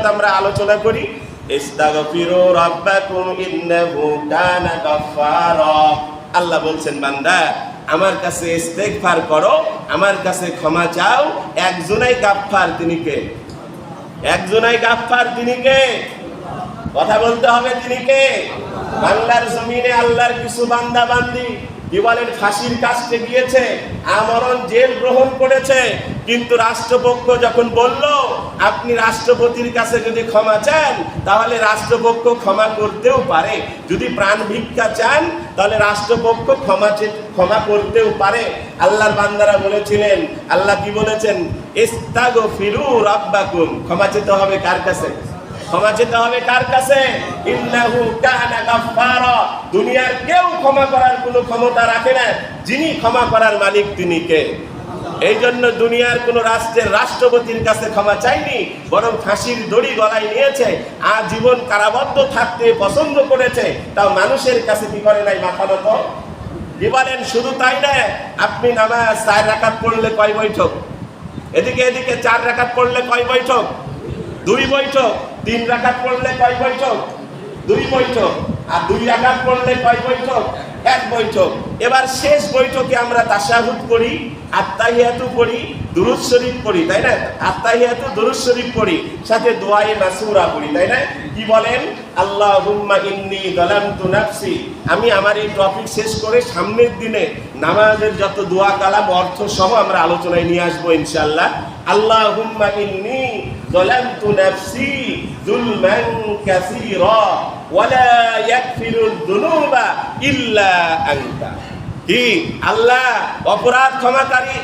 ফজিলত আমরা আলোচনা করি। ইস্তাগফিরু রাব্বাকুম ইন্নাহু কানা গাফফারা। আল্লাহ বলছেন বান্দা আমার কাছে ইস্তেগফার করো আমার কাছে ক্ষমা চাও। একজনাই গাফফার তিনি কে? একজনাই গাফফার তিনি কে? কথা বলতে হবে তিনি কে? বাংলার জমিনে আল্লাহর কিছু বান্দা বান্দি কি ফাঁসির কাছে গিয়েছে, আমরণ জেল গ্রহণ করেছে। কিন্তু রাষ্ট্রপক্ষ যখন বলল, আপনি রাষ্ট্রপতির কাছে যদি ক্ষমা চান, তাহলে রাষ্ট্রপক্ষ ক্ষমা করতেও পারে। যদি প্রাণ ভিক্ষা চান, তাহলে রাষ্ট্রপক্ষ ক্ষমা ক্ষমা করতেও পারে। আল্লাহর বান্দারা বলেছিলেন, আল্লাহ কি বলেছেন? ইস্তাগো ফিরু রাব্বাকুম। ক্ষমা চেতে হবে কার কাছে? ক্ষমা চেতে হবে কার কাছে? দুনিয়ার কেউ ক্ষমা করার কোনো ক্ষমতা রাখে না। যিনি ক্ষমা করার মালিক তিনি কে? এই জন্য দুনিয়ার কোন রাষ্ট্রের রাষ্ট্রপতির কাছে ক্ষমা চাইনি, বরং ফাঁসির দড়ি গলায় নিয়েছে আর জীবন কারাবদ্ধ থাকতে পছন্দ করেছে। তাও মানুষের কাছে কি করে নাই মাথা নত? কি বলেন, শুধু তাই না, আপনি নামাজ চার রাকাত পড়লে কয় বৈঠক? এদিকে এদিকে চার রাকাত পড়লে কয় বৈঠক? দুই বৈঠক, তিন রাকাত পড়লে কয় বৈঠক? দুই বৈঠক, আর দুই রাকাত পড়লে কয় বৈঠক? এক বৈঠক। এবার শেষ বৈঠকে আমরা তাশাহুদ করি আত্মাহিয়াতু পড়ি, দুরুদ শরীফ পড়ি, তাই না? আত্মাহিয়াতু দুরুদ শরীফ পড়ি, সাথে দোয়ায়ে মাসুরা পড়ি, তাই না? কি বলেন? আল্লাহুম্মা ইন্নী যালামতু নাফসি। আমি আমার এই টপিক শেষ করে সামনের দিনে নামাজের যত দোয়া কালাম অর্থ সহ আমরা আলোচনায় নিয়ে আসব ইনশাআল্লাহ। আল্লাহুম্মা ইন্নী যালামতু نفسي ظلما كثيرا ولا يكفر الذنوب ইল্লা انت কি? আল্লাহ অপরাধ ক্ষমাকারী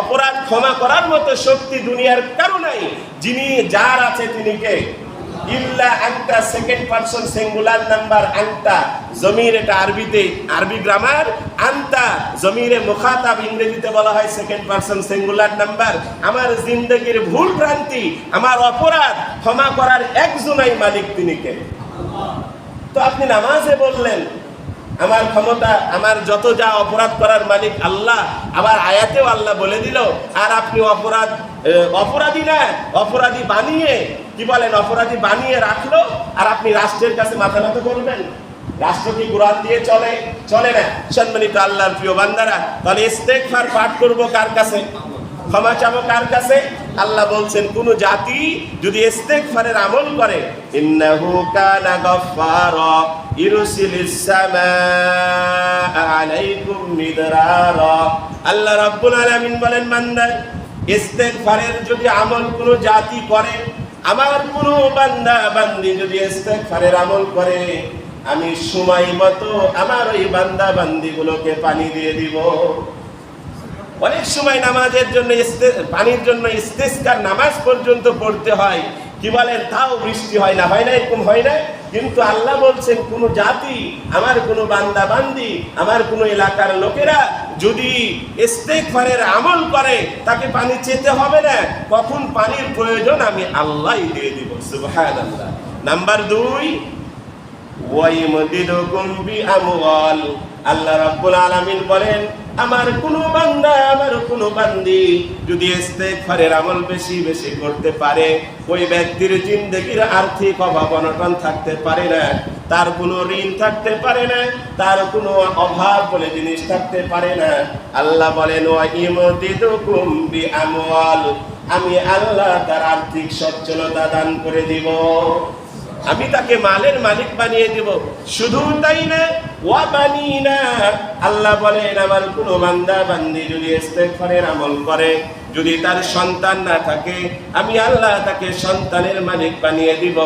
অপরাধ ক্ষমা করার মতো শক্তি দুনিয়ার কারও নাই। যিনি যার আছে তিনি কে? ইল্লা আন্তা সেকেন্ড পারসন সিঙ্গুলার নাম্বার আন্তা। জমির এটা আরবিতে, আরবি গ্রামার আন্তা। জমিরে মুখাতাব ইংরেজিতে বলা হয় সেকেন্ড পারসন সিঙ্গুলার নাম্বার আমার জিন্দগির ভুল ভ্রান্তি, আমার অপরাধ ক্ষমা করার একজনাই মালিক তিনি কে? তো আপনি নামাজে বললেন আমার ক্ষমতা, আমার যত যা অপরাধ করার মালিক আল্লাহ আবার আয়াতেও আল্লাহ বলে দিল, আর আপনি অপরাধ অপরাধী না, অপরাধী বানিয়ে, কি বলেন, অপরাধী বানিয়ে রাখল, আর আপনি রাষ্ট্রের কাছে মাথা নত করবেন। রাষ্ট্র কি কোরআন দিয়ে চলে? চলে না। সম্মানিত আল্লাহর প্রিয় বান্দারা, তাহলে ইস্তেগফার পাঠ করব কার কাছে? ক্ষমা চাবো কার কাছে? আল্লাহ বলছেন, কোন জাতি যদি ইস্তেগফারের আমল করে, ইন্নাহু কানা গফফারা, ইরসিলিস সামাআ আলাইকুম মিদরারা। আল্লাহ রাব্বুল আলামিন বলেন, বান্দা, ইস্তেগফারের যদি আমল কোন জাতি করে, আমার কোন বান্দা বান্দি যদি ইস্তেগফারের আমল করে, আমি সময় মতো আমার ওই বান্দা বান্দিগুলোকে পানি দিয়ে দিব। অনেক সময় নামাজের জন্য পানির জন্য ইস্তেস্কার নামাজ পর্যন্ত পড়তে হয়। কি বলেন? তাও বৃষ্টি হয় না। হয় না, এরকম হয় না। কিন্তু আল্লাহ বলছেন, কোন জাতি, আমার কোনো বান্দা বান্দি, আমার কোনো এলাকার লোকেরা যদি ইস্তেগফারের আমল করে, তাকে পানি চেতে হবে না। কখন পানির প্রয়োজন আমি আল্লাহই দিয়ে দিব। সুবহানাল্লাহ। নাম্বার দুই আল্লাহ রাব্বুল আলামিন বলেন আমার কোনো বান্দা, আমার কোনো বান্দি যদি ইস্তেগফারের আমল বেশি বেশি করতে পারে, ওই ব্যক্তির জিন্দেগির আর্থিক অভাব অনটন থাকতে পারে না, তার কোনো ঋণ থাকতে পারে না, তার কোনো অভাব বলে জিনিস থাকতে পারে না। আল্লাহ বলেন আমি আল্লাহ তার আর্থিক সচ্ছলতা দান করে দিব। আমি তাকে মালের মালিক বানিয়ে দেব। শুধু তাই না আল্লাহ বলেন আমার কোনো বান্দা বান্দি যদি ইস্তেগফারের আমল করে যদি তার সন্তান না থাকে, আমি আল্লাহ তাকে সন্তানের মালিক বানিয়ে দিব।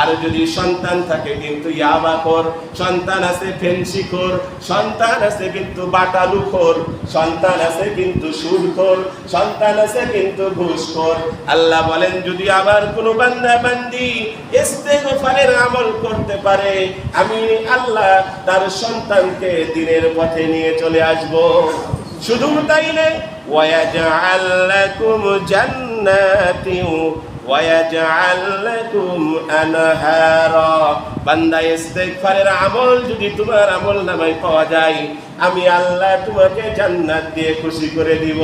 আর যদি সন্তান থাকে কিন্তু ইয়াবাখোর সন্তান আছে ফেন্সিখোর সন্তান আছে কিন্তু বাটালুখোর সন্তান আছে কিন্তু সুরখোর সন্তান আছে কিন্তু ঘুষখোর আল্লাহ বলেন, যদি আবার কোনো বান্দা বান্দি ইস্তেগফারের আমল করতে পারে, আমি আল্লাহ তার সন্তানকে দিনের পথে নিয়ে চলে আসব। শুধু তাই না। ওয়াজআল লাকুম জান্নাতিন ওয়াজআল লাকুম আনহারা। বান্দা ইস্তেগফারের আমল যদি তোমার আমল নামায় পাওয়া যায়, আমি আল্লাহ তোমাকে জান্নাত দিয়ে খুশি করে দিব।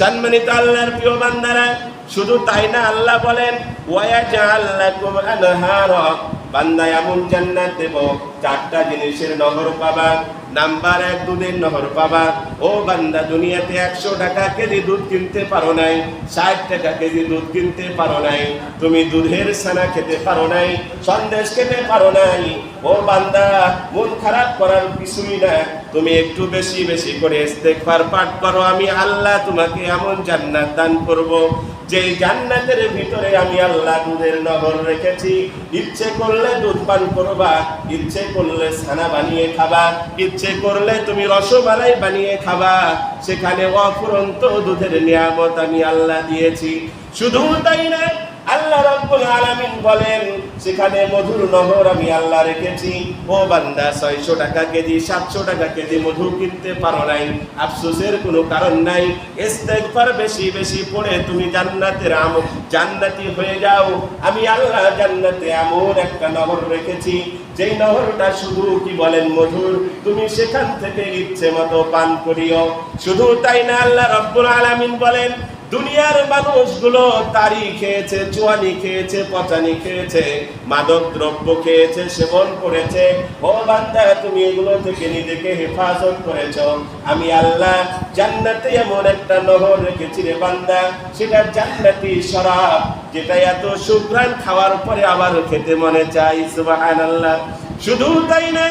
সম্মানিত আল্লাহর প্রিয় বান্দারা, শুধু তাই না আল্লাহ বলেন ওয়াজাআল লাকুম আনহারা। বান্দা এমন জান্নাত দেব, চারটা জিনিসের নহর পাবা। নাম্বার এক দুধের নহর পাবা। ও বান্দা, দুনিয়াতে একশো টাকা কেজি দুধ কিনতে পারো নাই, ষাট টাকা কেজি দুধ কিনতে পারো নাই, তুমি দুধের ছানা খেতে পারো নাই, সন্দেশ খেতে পারো নাই। ও বান্দা, মন খারাপ করার কিছুই না তুমি একটু বেশি বেশি করে ইস্তেগফার পাঠ করো, আমি আল্লাহ তোমাকে এমন জান্নাত দান করব যে জান্নাতের ভিতরে আমি আল্লাহ দুধের নগর রেখেছি। ইচ্ছে করলে দুধ পান করবা, ইচ্ছে করলে ছানা বানিয়ে খাবা, ইচ্ছে করলে তুমি রসমালাই বানিয়ে খাবা। সেখানে অফুরন্ত দুধের নিয়ামত আমি আল্লাহ দিয়েছি। শুধু তাই না আল্লাহ রাব্বুল আলামিন বলেন সেখানে মধুর নহর আমি আল্লাহ রেখেছি, ও বান্দা 600 টাকা কেজি 700 টাকা কেজি মধু কিনতে পারো নাই। আফসোসের কোনো কারণ নাই। ইস্তেগফার বেশি বেশি পড়ে তুমি জান্নাতের আম জান্নাতি হয়ে যাও। আমি আল্লাহ জান্নাতে এমন একটা নহর রেখেছি, যেই নহরটা শুধু কি বলেন মধুর? তুমি সেখান থেকে ইচ্ছে মতো পান করিও। শুধু তাই না আল্লাহ রব্বুল আলামিন বলেন দুনিয়ার মানুষগুলো তারি খেয়েছে, চুয়ানি খেয়েছে, পচানি খেয়েছে মাদক দ্রব্য খেয়েছে, সেবন করেছে। ও বান্দা, তুমি এগুলো থেকে নিজেকে হেফাজত করেছ। আমি আল্লাহ জান্নাতে এমন একটা নহর রেখেছি রে বান্দা। সেটা জান্নাতি শরাব, যেটা এত সুঘ্রাণ খাওয়ার পরে আবার খেতে মনে চাই সুবহানাল্লাহ। শুধু তাই না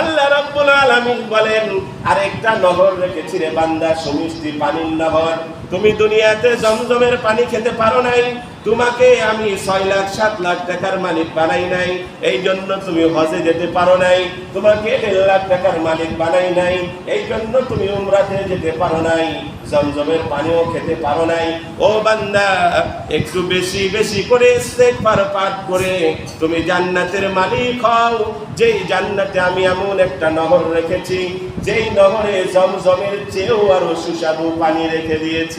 আল্লাহ রাব্বুল আলামিন বলেন, আরেকটা নহর রেখেছি রে বান্দা, সমিষ্টি পানির নহর। তুমি দুনিয়াতে জমজমের পানি খেতে পারো নাই। তোমাকে আমি ছয় লাখ, সাত লাখ টাকার মালিক বানাই নাই। এই জন্য তুমি হজে যেতে পারো নাই। তোমাকে দেড় লাখ টাকার মালিক বানাই নাই। এই জন্য তুমি উমরাতে যেতে পারো নাই। জমজমের পানিও খেতে পারো নাই। ও বান্দা, একটু বেশি বেশি করে ইস্তেগফার পাঠ করে তুমি জান্নাতের মালিক হও। যেই জান্নাতে আমি এমন একটা নহর রেখেছি, যেই নহরে জমজমের চেয়েও আরও সুস্বাদু পানি রেখে দিয়েছি।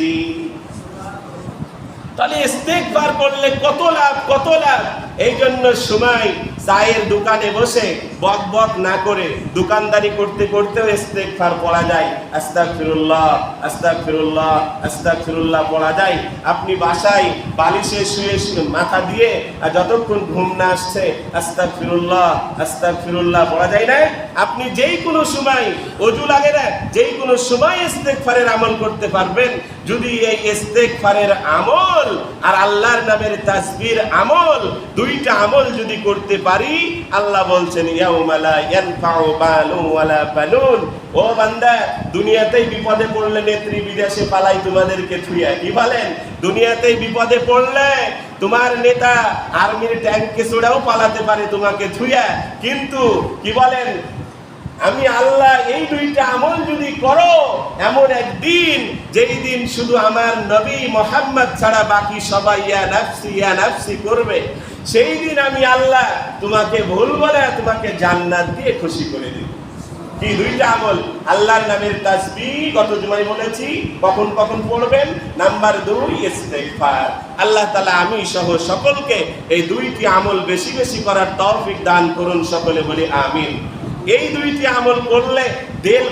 তাহলে ইস্তেগফার করলে কত লাভ কত লাভ? এই জন্য সময় চায়ের দোকানে বসে বক বক না করে দোকানদারি করতে করতেও ইস্তেগফার পড়া যায়। আস্তাগফিরুল্লাহ আস্তাগফিরুল্লাহ আস্তাগফিরুল্লাহ পড়া যায়। আপনি বাসায় বালিশে শুয়ে শুয়ে মাথা দিয়ে আর যতক্ষণ ঘুম না আসছে, আস্তাগফিরুল্লাহ আস্তাগফিরুল্লাহ পড়া যায় না। আপনি যেই কোনো সময় অজু লাগে না, যেই কোনো সময় ইস্তেগফারের আমল করতে পারবেন। যদি এই ইস্তেগফারের আমল আর আল্লাহর নামের তাসবির আমল, দুইটা আমল যদি করতে পারি, আল্লাহ বলছেন ইয়াউমালা ইয়ানফাউ মালুন ওয়ালা বালুন ও বান্দা, দুনিয়াতেই বিপদে পড়লে নেত্রী বিদেশে পালাই তোমাদেরকে থুইয়া কি বলেন? দুনিয়াতেই বিপদে পড়লে তোমার নেতা আর্মির ট্যাঙ্কে চড়াও পালাতে পারে তোমাকে থুইয়া কিন্তু কি বলেন? আমি আল্লাহ এই দুইটা আমল যদি করো, এমন একদিন, যেই দিন শুধু আমার নবী মোহাম্মদ ছাড়া বাকি সবাই ইয়া নাফসি ইয়া নাফসি করবে, সেই দিন আমি আল্লাহ তোমাকে ভুলবো না তোমাকে জান্নাত দিয়ে খুশি করে দিব। কি দুইটা আমল? আল্লাহর নামের তাসবি, গত জুমাই বলেছি, কখন কখন পড়বেন? নাম্বার দুই, ইস্তেগফার। আল্লাহ তাআলা আমি সহ সকলকে এই দুইটি আমল বেশি বেশি করার তৌফিক দান করুন, সকলে বলি আমিন। এই দুইটি আমল করলে দেল